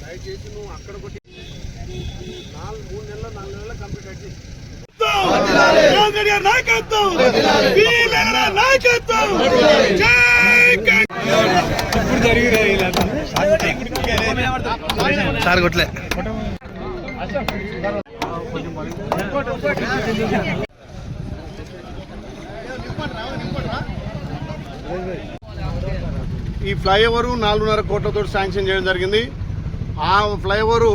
దయచేసి నువ్వు అక్కడ ఒకటి నాలుగు మూడు నెలల నాలుగు నెలల కంప్లీట్ అయితే నాయకత్వం సార్ కొట్లే. ఈ ఫ్లైఓవర్ నాలుగున్నర కోట్లతో శాంక్షన్ చేయడం జరిగింది. ఆ ఫ్లైఓవర్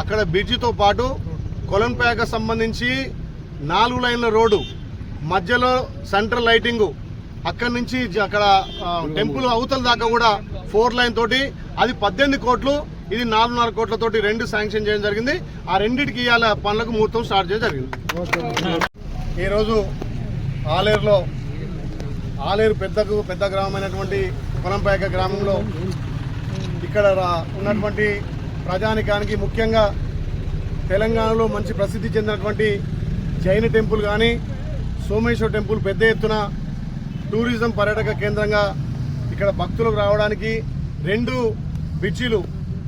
అక్కడ బ్రిడ్జితో పాటు కొలంపేక సంబంధించి నాలుగు లైన్ల రోడ్డు మధ్యలో సెంట్రల్ లైటింగ్ అక్కడి నుంచి అక్కడ టెంపుల్ అవతల దాకా కూడా ఫోర్ లైన్ తోటి అది పద్దెనిమిది కోట్లు ఇది నాలుగున్నర కోట్లతోటి రెండు శాంక్షన్ చేయడం జరిగింది. ఆ రెండింటికి ఇవాళ పనులకు ముహూర్తం స్టార్ట్ చేయడం జరిగింది. ఈరోజు ఆలేరులో ఆలేరు పెద్దకు పెద్ద గ్రామమైనటువంటి పొలంపేక గ్రామంలో ఇక్కడ రా- ఉన్నటువంటి ప్రజానికానికి ముఖ్యంగా తెలంగాణలో మంచి ప్రసిద్ధి చెందినటువంటి జైన టెంపుల్ కానీ సోమేశ్వర టెంపుల్ పెద్ద ఎత్తున టూరిజం పర్యాటక కేంద్రంగా ఇక్కడ భక్తులకు రావడానికి రెండు బ్రిడ్జిలు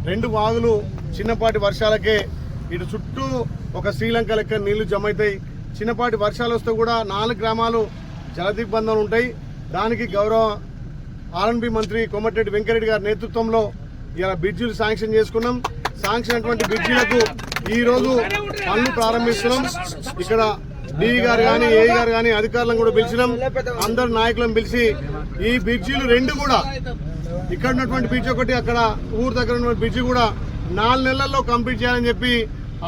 రెండు వాగులు చిన్నపాటి వర్షాలకే ఇటు చుట్టూ ఒక శ్రీలంక లెక్క నీళ్ళు జమ అవుతాయి చిన్నపాటి వర్షాలు వస్తే కూడా నాలుగు గ్రామాలు జలదిగ్బంధాలు ఉంటాయి. దానికి గౌరవ ఆర్ఎన్బి మంత్రి కోమటిరెడ్డి వెంకరెడ్డి గారి నేతృత్వంలో ఇలా బ్రిడ్జిలు శాంక్షన్ చేసుకున్నాం. శాంక్షన్ అటువంటి బ్రిడ్జిలకు ఈరోజు పనులు ప్రారంభిస్తున్నాం. ఇక్కడ డి గారు కానీ ఏ గారు కానీ అధికారులను కూడా పిలిచినాం. అందరు నాయకులను పిలిచి ఈ బ్రిడ్జిలు రెండు కూడా ఇక్కడ ఉన్నటువంటి బ్రిడ్జ్ ఒకటి అక్కడ ఊరు దగ్గర ఉన్నటువంటి బ్రిడ్జి కూడా నాలుగు నెలల్లో కంప్లీట్ చేయాలని చెప్పి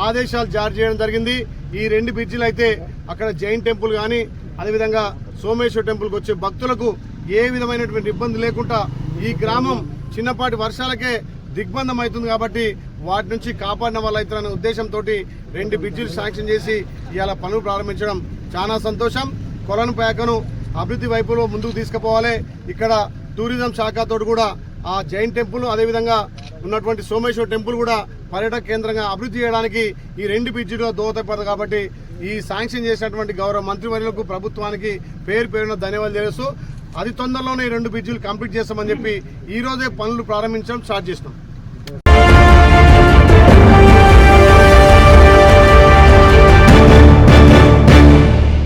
ఆదేశాలు జారీ చేయడం జరిగింది. ఈ రెండు బ్రిడ్జిలు అయితే అక్కడ జైన్ టెంపుల్ కానీ అదేవిధంగా సోమేశ్వర టెంపుల్కి వచ్చే భక్తులకు ఏ విధమైనటువంటి ఇబ్బంది లేకుండా ఈ గ్రామం చిన్నపాటి వర్షాలకే దిగ్బంధం అవుతుంది కాబట్టి వాటి నుంచి కాపాడిన వాళ్ళైతున్న ఉద్దేశంతో రెండు బ్రిడ్జిలు శాంక్షన్ చేసి ఇవాళ పనులు ప్రారంభించడం చాలా సంతోషం. కొలను పేకను అభివృద్ధి వైపులో ముందుకు తీసుకుపోవాలి. ఇక్కడ టూరిజం శాఖతో కూడా ఆ జైన్ టెంపుల్ అదేవిధంగా ఉన్నటువంటి సోమేశ్వర టెంపుల్ కూడా పర్యాటక కేంద్రంగా అభివృద్ధి చేయడానికి ఈ రెండు బ్రిడ్జిలో దోహదపడదు కాబట్టి ఈ శాంక్షన్ చేసినటువంటి గౌరవ మంత్రివర్యులకు ప్రభుత్వానికి పేరు పేరున ధన్యవాదాలు తెలుస్తూ అతి తొందరలోనే ఈ రెండు బ్రిడ్జిలు కంప్లీట్ చేస్తామని చెప్పి ఈ రోజే పనులు ప్రారంభించడం స్టార్ట్ చేసినాం.